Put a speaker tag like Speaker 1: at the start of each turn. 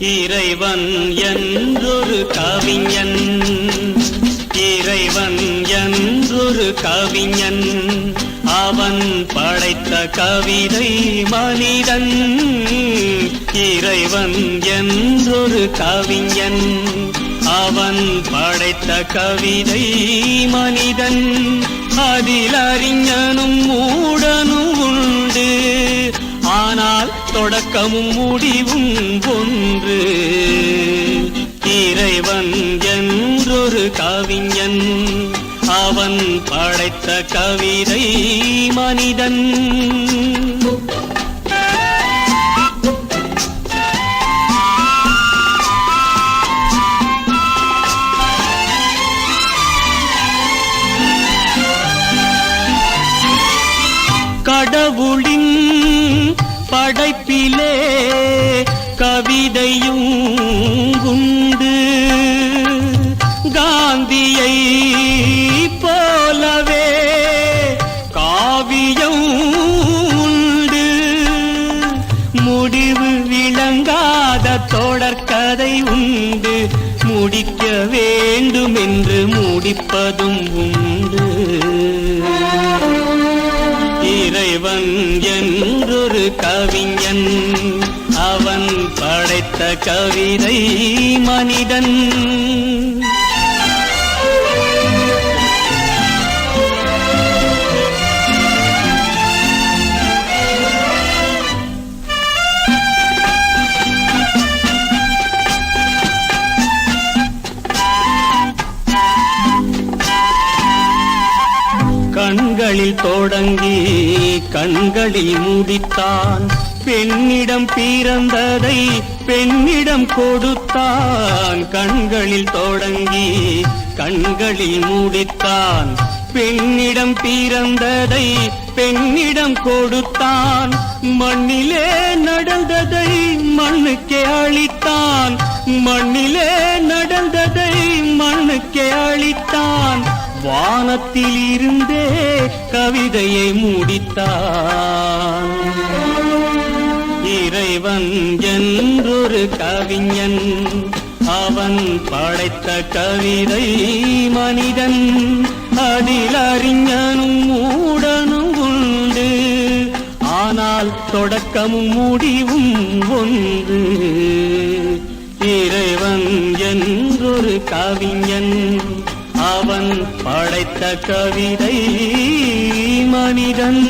Speaker 1: இறைவன் என்றொரு கவிஞன். இறைவன் என்றொரு கவிஞன். அவன் படைத்த கவிதை மனிதன். இறைவன் என்றொரு கவிஞன். அவன் படைத்த கவிதை மனிதன். அதில் அறிஞனும் மூடனும் தொடக்கமும் முடிவும் ஒன்று. இறைவன் என்றொரு கவிஞன் அவன் படைத்த கவிதை மனிதன். கடவுளின் படைப்பிலே கவிதையும் உண்டு. காந்தியை போலவே காவியம் உண்டு. முடிவு விளங்காத தொடர்கதை உண்டு. முடிக்க வேண்டும் என்று முடிப்பதும் உண்டு. இறைவன் என்றொரு கவிஞன். அவன் படைத்த கவிதை மனிதன். கண்களில் தொடங்கி கண்களில் முடித்தான். பெண்ணிடம் பிறந்ததை பெண்ணிடம் கொடுத்தான். கண்களில் தொடங்கி கண்களில் முடித்தான். பெண்ணிடம் பிறந்ததை பெண்ணிடம் கொடுத்தான். மண்ணிலே நடந்ததை மண்ணுக்கே அளித்தான். மண்ணிலே நடந்ததை மண்ணுக்கே அளித்தான். வானத்தில் இருந்தே கவிதையை முடித்தான். இறைவன் என்றொரு கவிஞன் அவன் படைத்த கவிதை மனிதன். அதில் அறிஞனும் மூடனும் உண்டு. ஆனால் தொடக்கமும் முடிவும் ஒன்று. இறைவன் என்றொரு கவிஞன் அவன் கவிதை மனிதன்.